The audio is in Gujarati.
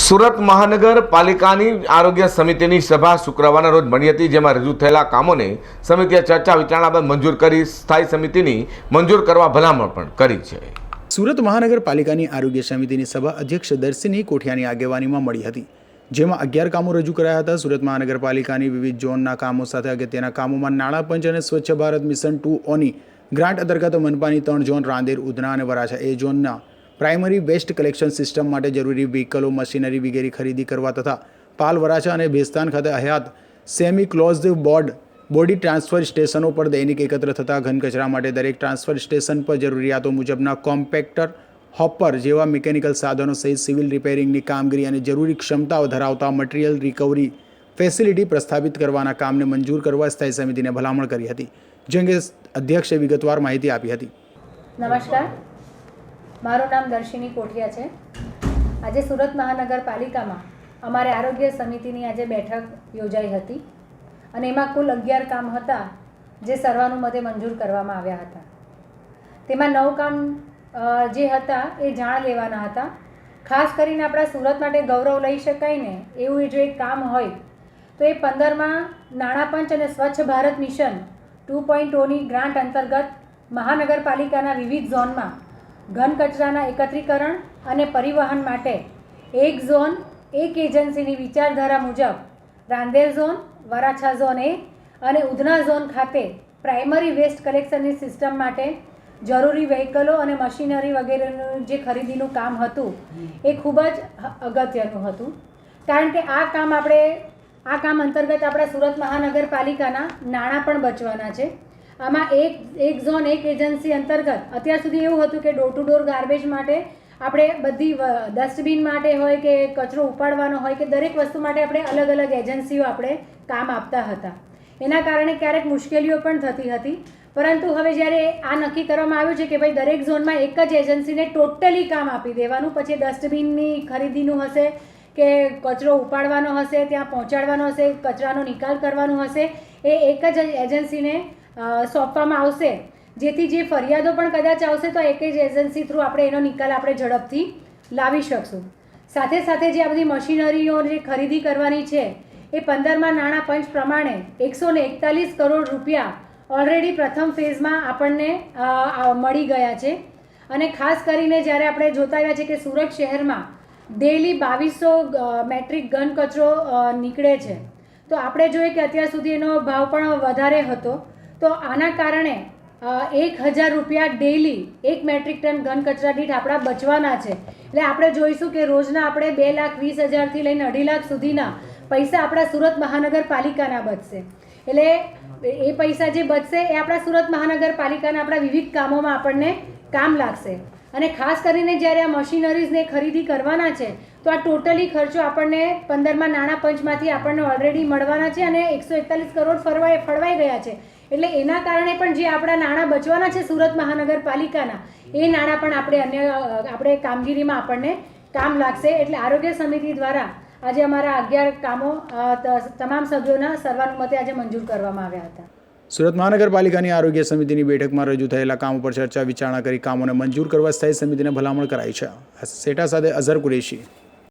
સુરત મહાનગરપાલિકાની આરોગ્ય સમિતિની સભા શુક્રવારના રોજ મળી હતી, જેમાં રજૂ થયેલા કામોને સમિતિએ ચર્ચા વિચારણા બાદ મંજૂર કરી સ્થાયી સમિતિની મંજૂર કરવા ભલામણ પણ કરી છે. સુરત મહાનગરપાલિકાની આરોગ્ય સમિતિની સભા અધ્યક્ષ દર્શિની કોઠિયાની આગેવાનીમાં મળી હતી, જેમાં અગિયાર કામો રજૂ કરાયા હતા. સુરત મહાનગરપાલિકાની વિવિધ ઝોનના કામો સાથે અગત્યના કામોમાં નાણાં પંચ અને સ્વચ્છ ભારત મિશન ટુ ઓની ગ્રાન્ટ અંતર્ગત મનપાની ત્રણ ઝોન રાંદેર, ઉધના અને વરાછા. એ ઝોનના પ્રાઇમરી વેસ્ટ કલેક્શન સિસ્ટમ માટે જરૂરી વ્હીકલો, મશીનરી વગેરે ખરીદી કરવા તથા પાલ વરાછા અને ભેસ્તાન ખાતે હયાત semi close board body transfer સ્ટેશનો પર દૈનિક એકત્ર થતા ઘન કચરા માટે દરેક ટ્રાન્સફર સ્ટેશન પર જરૂરિયાતો મુજબના કોમ્પેક્ટર હોપર જેવા મિકેનિકલ સાધનો સહિત સિવિલ રિપેરિંગની કામગીરી અને જરૂરી ક્ષમતાઓ ધરાવતા મટીરિયલ રિકવરી ફેસિલિટી પ્રસ્થાપિત કરવાના કામને મંજૂર કરવા સ્થાયી સમિતિને ભલામણ કરી હતી. જે અંગે અધ્યક્ષે વિગતવાર માહિતી આપી હતી. નમસ્કાર. મારું નામ દર્શિની કોઠિયા છે. આજે સુરત મહાનગરપાલિકામાં અમારે આરોગ્ય સમિતિની આજે બેઠક યોજાઈ હતી અને એમાં કુલ અગિયાર કામ હતા જે સર્વાનુમતે મંજૂર કરવામાં આવ્યા હતા. તેમાં નવ કામ જે હતા એ જાણ લેવાના હતા. ખાસ કરીને આપણા સુરત માટે ગૌરવ લઈ શકાય ને એવું જો એક કામ હોય, તો એ પંદરમાં નાણાં પંચ અને Swachh Bharat mission two point ઓની ગ્રાન્ટ અંતર્ગત મહાનગરપાલિકાના વિવિધ ઝોનમાં ઘન કચરાના એકત્રીકરણ અને પરિવહન માટે એક ઝોન, એક એજન્સીની વિચારધારા મુજબ Rander zone, Varachha zone A અને ઉધના ઝોન ખાતે પ્રાઇમરી વેસ્ટ કલેક્શનની સિસ્ટમ માટે જરૂરી વ્હીકલો અને મશીનરી વગેરેનું જે ખરીદીનું કામ હતું, એ ખૂબ જ અગત્યનું હતું. કારણ કે આ કામ આપણે, આ કામ અંતર્ગત આપણા સુરત મહાનગરપાલિકાના નાણાં પણ બચવાના છે. આમાં એક એક ઝોન, એક એજન્સી અંતર્ગત. અત્યાર સુધી એવું હતું કે ડોર ટુ ડોર ગાર્બેજ માટે આપણે બધી ડસ્ટબિન માટે હોય કે કચરો ઉપાડવાનો હોય કે દરેક વસ્તુ માટે આપણે અલગ અલગ એજન્સીઓ આપણે કામ આપતા હતા. એના કારણે ક્યારેક મુશ્કેલીઓ પણ થતી હતી. પરંતુ હવે જ્યારે આ નક્કી કરવામાં આવ્યું છે કે ભાઈ દરેક ઝોનમાં એક જ એજન્સીને ટોટલી કામ આપી દેવાનું, પછી ડસ્ટબિનની ખરીદીનું હશે કે કચરો ઉપાડવાનો હશે, ત્યાં પહોંચાડવાનો હશે, કચરાનો નિકાલ કરવાનો હશે, એ એક જ એજન્સીને સોંપવામાં આવશે. જેથી જે ફરિયાદો પણ કદાચ આવશે તો એક જ એજન્સી થ્રુ આપણે એનો નિકાલ આપણે ઝડપથી લાવી શકશું. સાથે સાથે જે આ બધી મશીનરીઓ જે ખરીદી કરવાની છે, એ પંદરમાં નાણાં પંચ પ્રમાણે એકસો ને એકતાલીસ કરોડ રૂપિયા ઓલરેડી પ્રથમ ફેઝમાં આપણને મળી ગયા છે. અને ખાસ કરીને જ્યારે આપણે જોતા આવ્યા છે કે સુરત શહેરમાં ડેલી બાવીસો મેટ્રિક ગન કચરો નીકળે છે. તો આપણે જોઈએ કે અત્યાર સુધી એનો ભાવ પણ વધારે હતો. તો આના કારણે એક હજાર રૂપિયા ડેલી એક મેટ્રિક ટન ઘન કચરા દીઠ આપણા બચવાના છે. એટલે આપણે જોઈશું કે રોજના આપણે બે લાખ વીસ હજારથી લઈને અઢી લાખ સુધીના પૈસા આપણા સુરત મહાનગરપાલિકાના બચશે. એટલે એ પૈસા જે બચશે એ આપણા સુરત મહાનગરપાલિકાના આપણા વિવિધ કામોમાં આપણને કામ લાગશે. અને ખાસ કરીને જ્યારે આ મશીનરીઝને ખરીદી કરવાના છે, તો આ ટોટલી ખર્ચો આપણને પંદરમાં નાણાં પંચમાંથી આપણને ઓલરેડી મળવાના છે અને એકસો એકતાલીસ કરોડ ફરવાઈ ફળવાઈ ગયા છે. એટલે એના કારણે પણ જે આપણા નાણાં બચવાના છે સુરત મહાનગરપાલિકાના, એ નાણાં પણ આપણે અન્ય આપણે કામગીરીમાં આપણને કામ લાગશે. એટલે આરોગ્ય સમિતિ દ્વારા આજે અમારા અગિયાર કામો તમામ સભ્યોના સર્વાનુમતે આજે મંજૂર કરવામાં આવ્યા હતા. સુરત મહાનગરપાલિકાની આરોગ્ય સમિતિની બેઠકમાં રજૂ થયેલા કામો પર ચર્ચા વિચારણા કરી કામોને મંજૂર કરવા સ્થાયી સમિતિને ભલામણ કરાઈ છે. સેટા સાથે અઝર કુરેશી.